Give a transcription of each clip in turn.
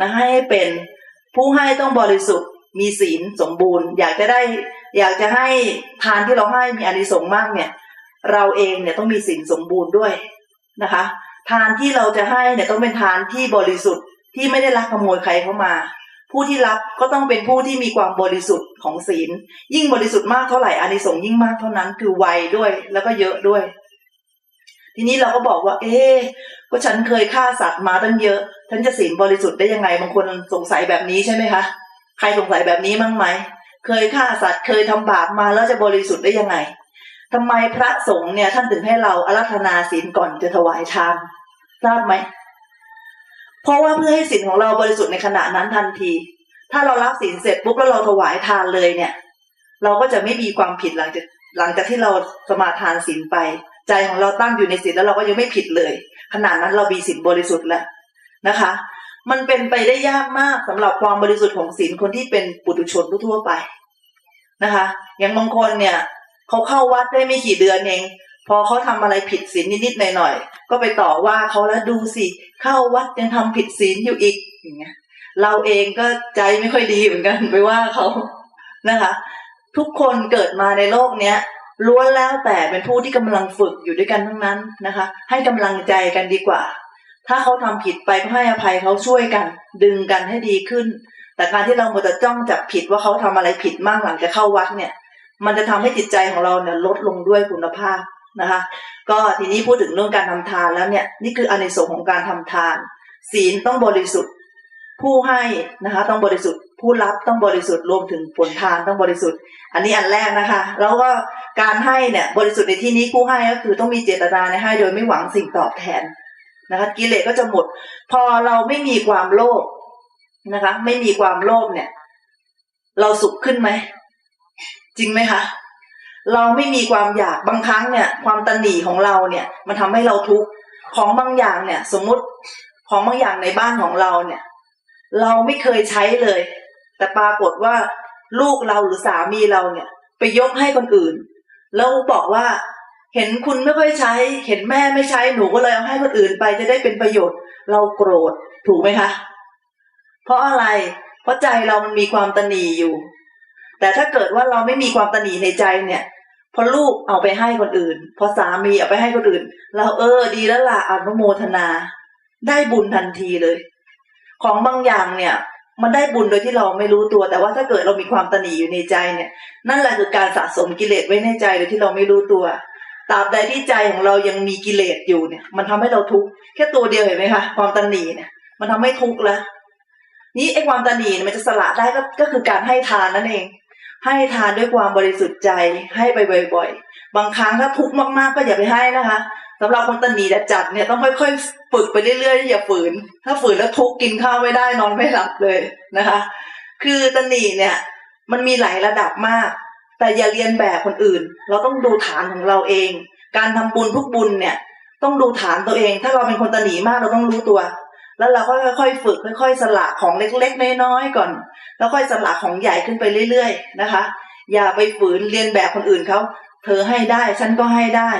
นะให้เป็นผู้ให้ต้องบริสุทธิ์มีศีลสมบูรณ์ อยากจะได้อยากจะให้ทานที่เราให้มีอานิสงส์มากเนี่ย เราเองเนี่ยต้องมีศีลสมบูรณ์ด้วยนะคะ ทานที่เราจะให้เนี่ยต้องเป็นทานที่บริสุทธิ์ที่ไม่ได้ลักขโมยใครเข้ามา ผู้ที่รับก็ต้องเป็นผู้ที่มีความบริสุทธิ์ของศีล ยิ่งบริสุทธิ์มากเท่าไหร่อานิสงส์ยิ่งมากเท่านั้นคือไวด้วยแล้วก็เยอะด้วย ทีนี้เราก็บอกว่า เอ๊ก็ฉันเคยฆ่าสัตว์มาตั้งเยอะ ฉันจะศีลบริสุทธิ์ได้ยังไงบางคนสงสัยแบบนี้ใช่ไหมคะใครสงสัยแบบนี้มั้งไหม เคยฆ่าสัตว์เคยทำบาปมาแล้วจะบริสุทธิ์ได้ยังไงทำไมพระสงฆ์เนี่ยท่านถึงให้เราอารัธนาศีลก่อนจะถวายทานทราบไหมเพราะว่าเพื่อให้ศีลของเราบริสุทธิ์ในขณะนั้นทันที ถ้าเรารับศีลเสร็จปุ๊บแล้วเราถวายทานเลยเนี่ย เราก็จะไม่มีความผิดหลังจากหลังจากที่เราสมาทานศีลไปใจของเราตั้งอยู่ในศีลแล้วเราก็ยังไม่ผิดเลย ขนาดนั้นเรามีศีลบริสุทธิ์แล้วนะคะ มันเป็นไปได้ยากมากสำหรับความบริสุทธิ์ของศีลคนที่เป็นปุถุชนทั่วไปนะคะ อย่างบางคนเนี่ยเขาเข้าวัดได้ไม่กี่เดือนเองพอเขาทำอะไรผิดศีลนิดๆหน่อยๆก็ไปต่อว่าเขาแล้วดูสิเข้าวัดยังทำผิดศีลอยู่อีกอย่างเงี้ยเราเองก็ใจไม่ค่อยดีเหมือนกันไปว่าเขานะคะ ทุกคนเกิดมาในโลกเนี้ย ล้วนแล้วแต่เป็นผู้ที่กำลังฝึกอยู่ด้วยกันทั้งนั้นนะคะ ให้กำลังใจกันดีกว่า ถ้าเขาทำผิดไปก็ให้อภัยเขาช่วยกัน ดึงกันให้ดีขึ้น แต่การที่เราหมดแต่จ้องจับผิดว่าเขาทำอะไรผิดมากหลังจะเข้าวัดเนี่ย มันจะทำให้จิตใจของเราเนี่ยลดลงด้วยคุณภาพนะคะ ก็ทีนี้พูดถึงเรื่องการทำทานแล้วเนี่ยนี่คืออานิสงส์ของการทำทาน ศีลต้องบริสุทธิ์ ผู้ให้นะคะต้องบริสุทธิ์ ผู้รับต้องบริสุทธิ์รวมถึงผลทานต้องบริสุทธิ์ อันนี้อันแรกนะคะ แล้วก็การให้เนี่ยบริสุทธิ์ในที่นี้ผู้ให้ก็คือต้องมีเจตนาในให้โดยไม่หวังสิ่งตอบแทนนะคะกิเลสก็จะหมด พอเราไม่มีความโลภนะคะ ไม่มีความโลภเนี่ย เราสุขขึ้นไหมจริงไหมคะเราไม่มีความอยากบางครั้งเนี่ย ความตันหนีของเราเนี่ย มันทำให้เราทุกข์ของบางอย่างเนี่ย สมมุติของบางอย่างในบ้านของเราเนี่ย เราไม่เคยใช้เลย แต่ปรากฏว่าลูกเราหรือสามีเราเนี่ย ไปยกให้คนอื่น แล้วบอกว่า เห็นคุณไม่ค่อยใช้ เห็นแม่ไม่ใช้หนูก็เลยเอาให้คนอื่นไปจะได้เป็นประโยชน์ เราโกรธถูกไหมคะ เพราะอะไร เพราะใจเรามันมีความตนีอยู่ แต่ถ้าเกิดว่าเราไม่มีความตนีในใจเนี่ยพอลูกเอาไปให้คนอื่น พอสามีเอาไปให้คนอื่น เราเออดีแล้วล่ะอนุโมทนา ได้บุญทันทีเลย ของบางอย่างเนี่ย มันได้บุญโดยที่เราไม่รู้ตัว แต่ว่าถ้าเกิดเรามีความตนีอยู่ในใจเนี่ย นั่นแหละคือการสะสมกิเลสไว้ในใจโดยที่เราไม่รู้ตัวตราบใดที่ใจของเรายังมีกิเลสอยู่เนี่ย มันทำให้เราทุกข์แค่ตัวเดียวเห็นไหมคะความตนีเนี่ย มันทำให้ทุกข์แล้วนี่ไอ้ความตนีเนี่ยมันจะสละได้ก็ก็คือการให้ทานนั่นเอง ให้ทานด้วยความบริสุทธิ์ใจให้ไปบ่อย ๆ บางครั้งถ้าทุกข์มากๆก็อย่าไปให้นะคะ สำหรับคนตนีแต่จัดเนี่ยต้องค่อยๆฝึกไปเรื่อยๆอย่าฝืน ถ้าฝืนแล้วทุกกินข้าวไม่ได้นอนไม่หลับเลยนะคะ คือตนีเนี่ย มันมีหลายระดับมาก แต่อย่าเรียนแบบคนอื่น เราต้องดูฐานของเราเอง การทำบุญทุกบุญเนี่ย ต้องดูฐานตัวเอง ถ้าเราเป็นคนตนีมากเราต้องรู้ตัว แล้วเราก็ค่อยๆฝึกค่อย ๆ สละของเล็กๆน้อยๆก่อน แล้วค่อยสละของใหญ่ขึ้นไปเรื่อย ๆ นะคะ อย่าไปฝืนเรียนแบบคนอื่นเขาเธอให้ได้ฉันก็ให้ได้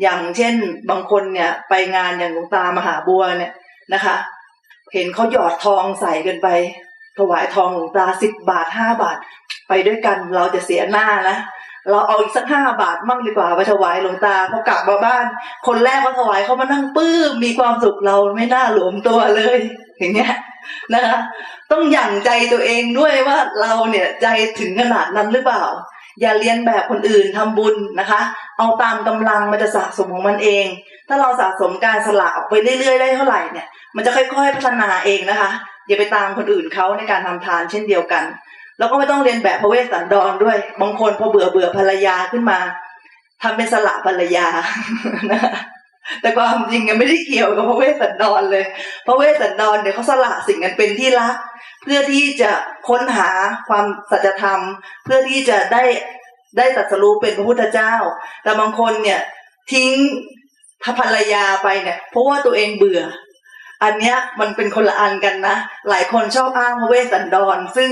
อย่างเช่นบางคนเนี่ยไปงานอย่างหลวงตามหาบัวเนี่ยนะคะ เห็นเขาหยอดทองใส่กันไป ถวายทองหลวงตาสิบบาทห้าบาท ไปด้วยกันเราจะเสียหน้านะเราเอาอีกสักห้าบาทมั่งดีกว่าไปถวายหลวงตาพอกลับมาบ้าน คนแรกเขาถวายเขามานั่งปื้มมีความสุขเราไม่น่าหลวมตัวเลย อย่างเงี้ยนะคะ ต้องหยั่งใจตัวเองด้วยว่าเราเนี่ยใจถึงขนาดนั้นหรือเปล่า อย่าเรียนแบบคนอื่นทำบุญนะคะ เอาตามกำลังมันจะสะสมของมันเอง ถ้าเราสะสมการสละออกไปเรื่อยๆได้เท่าไหร่เนี่ย มันจะค่อยๆพัฒนาเองนะคะ อย่าไปตามคนอื่นเขาในการทำทานเช่นเดียวกัน แล้วก็ไม่ต้องเรียนแบบพระเวสสันดรด้วย บางคนพอเบื่อเบื่อภรรยาขึ้นมาทำเป็นสละภรรยานะคะแต่ความจริงยังไม่ได้เกี่ยวกับพระเวสสันดรเลย พระเวสสันดรเนี่ยเขาสละสิ่งนั้นเป็นที่รัก เพื่อที่จะค้นหาความสัจธรรม เพื่อที่จะได้ได้ตรัสรู้เป็นพระพุทธเจ้า แต่บางคนเนี่ยทิ้งภรรยาไปเนี่ย เพราะว่าตัวเองเบื่อ อันเนี้ยมันเป็นคนละอันกันนะ หลายคนชอบอ้างพระเวสสันดร ซึ่ง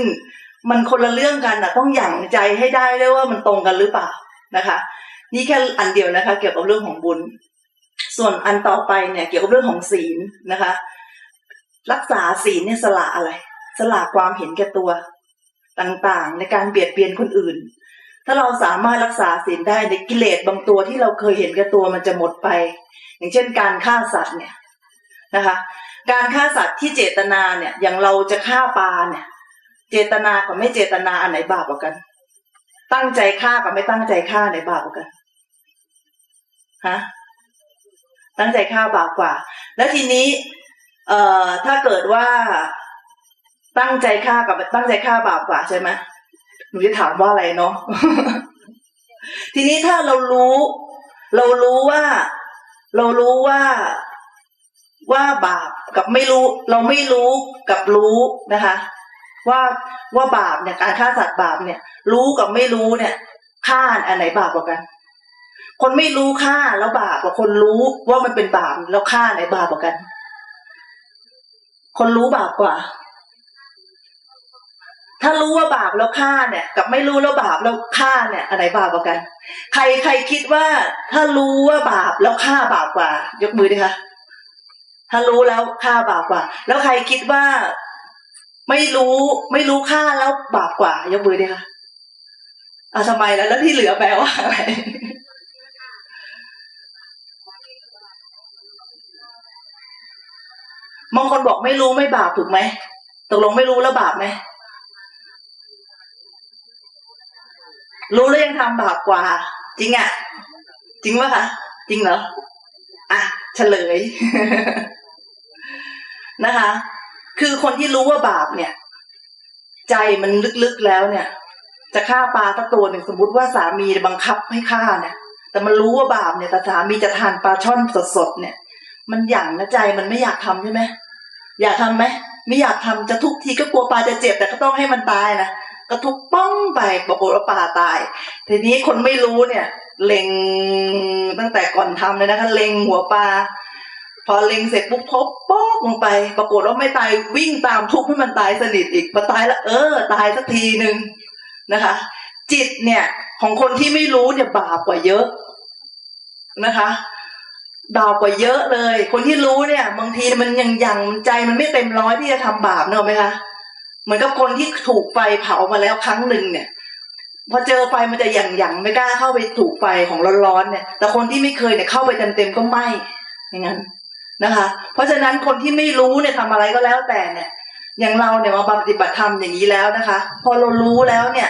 มันคนละเรื่องกันนะต้องหยั่งใจให้ได้ด้วยว่ามันตรงกันหรือเปล่านะคะ นี่แค่อันเดียวนะคะ เกี่ยวกับเรื่องของบุญ ส่วนอันต่อไปเนี่ย เกี่ยวกับเรื่องของศีลนะคะ รักษาศีลเนี่ยสละอะไร สละความเห็นแก่ตัว ต่างๆ ในการเบียดเบียนคนอื่น ถ้าเราสามารถรักษาศีลได้ในกิเลสบางตัวที่เราเคยเห็นแก่ตัวมันจะหมดไป อย่างเช่น การฆ่าสัตว์เนี่ยนะคะ การฆ่าสัตว์ที่เจตนาเนี่ยอย่างเราจะฆ่าปลาเนี่ย เจตนากับไม่เจตนาอันไหนบาปกว่ากัน ตั้งใจฆ่ากับไม่ตั้งใจฆ่าไหนบาปกว่ากันฮะตั้งใจฆ่าบาปกว่า แล้วทีนี้ เอ่อถ้าเกิดว่า ตั้งใจฆ่ากับตั้งใจฆ่าบาปกว่าใช่ไหมหนูจะถามว่าอะไรเนาะทีนี้ถ้าเรารู้ เรารู้ว่า เรารู้ว่าว่าบาปกับไม่รู้ เราไม่รู้กับรู้นะคะ ว่าว่าบาปเนี่ยการฆ่าสัตว์บาปเนี่ย รู้กับไม่รู้เนี่ยฆ่าอันไหนบาปกว่ากัน คนไม่รู้ฆ่าแล้วบาปกับคนรู้ว่ามันเป็นบาปแล้วฆ่าไหนบาปกว่ากัน คนรู้บาปกว่า ถ้ารู้ว่าบาปแล้วฆ่าเนี่ย กับไม่รู้แล้วบาปแล้วฆ่าเนี่ยอันไหนบาปกว่ากัน ใครใครคิดว่า ถ้ารู้ว่าบาปแล้วฆ่าบาปกว่า ยกมือดิคะถ้ารู้แล้วฆ่าบาปกว่า แล้วใครคิดว่าไม่รู้ไม่รู้ฆ่าแล้วบาปกว่า ยกมือดิคะอะทำไมแล้วแล้วที่เหลือแปลว่าอะไรบางคนบอกไม่รู้ไม่บาปถูกไหมตกลงไม่รู้แล้วบาปไหม รู้แล้วยังทำบาปกว่า จริงอะ จริงปะคะจริงเหรออะเฉลยนะคะ คือคนที่รู้ว่าบาปเนี่ย ใจมันลึกๆแล้วเนี่ย จะฆ่าปลาสักตัวหนึ่งสมมติว่าสามีบังคับให้ฆ่าเนี่ยแต่มันรู้ว่าบาปเนี่ยแต่สามีจะทานปลาช่อนสดๆเนี่ย มันหยั่งนะใจมันไม่อยากทำใช่ไหมอยากทำไหมไม่อยากทำจะทุกทีก็กลัวปลาจะเจ็บแต่ก็ต้องให้มันตายนะ ก็ทุกป้องไปปรากฏว่าปลาตาย ทีนี้คนไม่รู้เนี่ย เล็งตั้งแต่ก่อนทำเลยนะคะเล็งหัวปลาพอเล็งเสร็จปุ๊บทบป๊อกลงไป ปรากฏว่าไม่ตายวิ่งตามทุบให้มันตายสนิทอีกพอตายแล้ว เออ ตายสักทีหนึ่งนะคะ จิตเนี่ย ของคนที่ไม่รู้เนี่ยบาปกว่าเยอะนะคะบาปกว่าเยอะเลย คนที่รู้เนี่ย บางทีมันยังยังใจมันไม่เต็มร้อยที่จะทำบาปเนอะไหมคะ เหมือนกับคนที่ถูกไฟเผามาแล้วครั้งหนึ่งเนี่ยพอเจอไฟมันจะหยั่งหยั่งไม่กล้าเข้าไปถูกไฟของร้อนๆเนี่ย แต่คนที่ไม่เคยเนี่ยเข้าไปเต็มๆก็ไหม้อย่างนั้นนะคะ เพราะฉะนั้นคนที่ไม่รู้เนี่ยทำอะไรก็แล้วแต่เนี่ย อย่างเราเนี่ยมาปฏิบัติธรรมอย่างนี้แล้วนะคะ พอเรารู้แล้วเนี่ย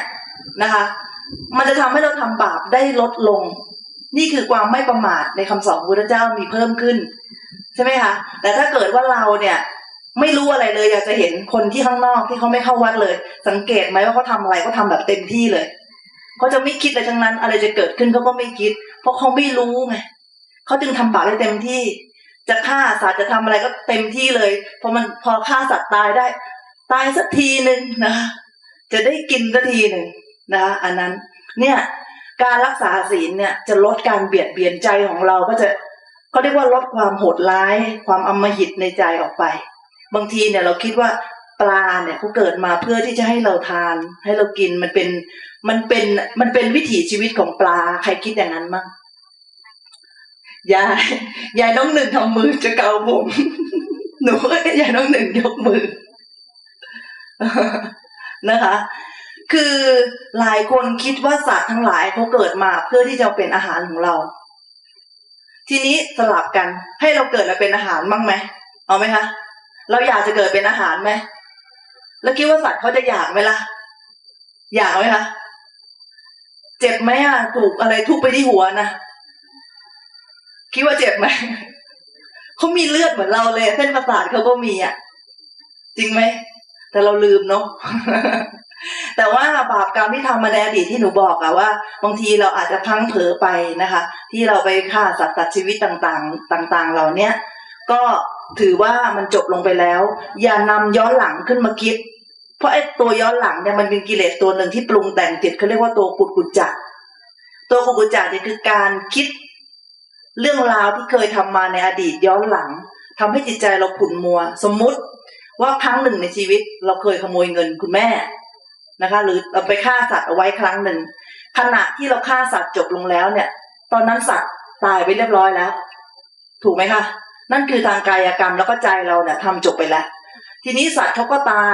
นะคะ มันจะทำให้เราทำบาปได้ลดลง นี่คือความไม่ประมาทในคำสอนพระพุทธเจ้ามีเพิ่มขึ้น ใช่ไหมคะแต่ถ้าเกิดว่าเราเนี่ย ไม่รู้อะไรเลย อยากจะเห็นคนที่ข้างนอกที่เขาไม่เข้าวัดเลย สังเกตไหมว่าเขาทาอะไรเขาทาแบบเต็มที่เลยเขาจะไม่คิดอะไรทั้งนั้น อะไรจะเกิดขึ้นเขาก็ไม่คิด เพราะเขาไม่รู้ไงเขาจึงทำบาปได้เต็มที่ จะฆ่าสัตว์จะทำอะไรก็เต็มที่เลยพอมันพอฆ่าสัตว์ตายได้ ตายสักทีหนึ่งนะคะจะได้กินสักทีหนึ่งนะคะอันนั้นเนี่ยการรักษาศีลเนี่ยจะลดการเบียดเบียนใจของเราก็จะเขาเรียกว่าลดความโหดร้าย ความอำมหิตในใจออกไป บางทีเนี่ยเราคิดว่าปลาเนี่ยเขาเกิดมาเพื่อที่จะให้เราทาน ให้เรากินมันเป็นมันเป็นมันเป็นวิถีชีวิตของปลาใครคิดอย่างนั้นมั้งยายยายน้องหนึ่งทำมือจะเกาผมหนูยายน้องหนึ่งยกมือนะคะ คือหลายคนคิดว่าสัตว์ทั้งหลายเขาเกิดมาเพื่อที่จะเป็นอาหารของเรา ทีนี้สลับกันให้เราเกิดมาเป็นอาหารบ้างไหมเอาไหมคะ เราอยากจะเกิดเป็นอาหารไหมแล้วคิดว่าสัตว์เขาจะอยากไหมล่ะ อยากไหมคะเจ็บไหมอะถูกอะไรทุบไปที่หัวนะคิดว่าเจ็บไหมเขามีเลือดเหมือนเราเลย เส้นประสาทเขาก็มีอะ จริงไหมแต่เราลืมเนาะแต่ว่าบาปกรรมที่ทำมาในอดีตที่หนูบอกอะว่าบางทีเราอาจจะพังเผลอไปนะคะ ที่เราไปฆ่าสัตว์ตัดชีวิตต่างๆ ต่าง ๆ เหล่าเนี้ยก็ ถือว่ามันจบลงไปแล้ว อย่านำย้อนหลังขึ้นมาคิด เพราะไอ้ตัวย้อนหลังเนี่ยมันเป็นกิเลสตัวหนึ่งที่ปรุงแต่งจิตเขาเรียกว่าตัวกุดกุจจะตัวกุดกุจจะเนี่ยคือการคิด เรื่องราวที่เคยทำมาในอดีตย้อนหลังทำให้จิตใจเราขุ่นมัว สมมุติว่าครั้งหนึ่งในชีวิต เราเคยขโมยเงินคุณแม่นะคะ หรือเราไปฆ่าสัตว์เอาไว้ครั้งหนึ่งขณะที่เราฆ่าสัตว์จบลงแล้วเนี่ย ตอนนั้นสัตว์ตายไปเรียบร้อยแล้ว ถูกไหมคะ นั่นคือทางกายกรรมแล้วก็ใจเราเนี่ยทำจบไปแล้ว ทีนี้สัตว์เขาก็ตาย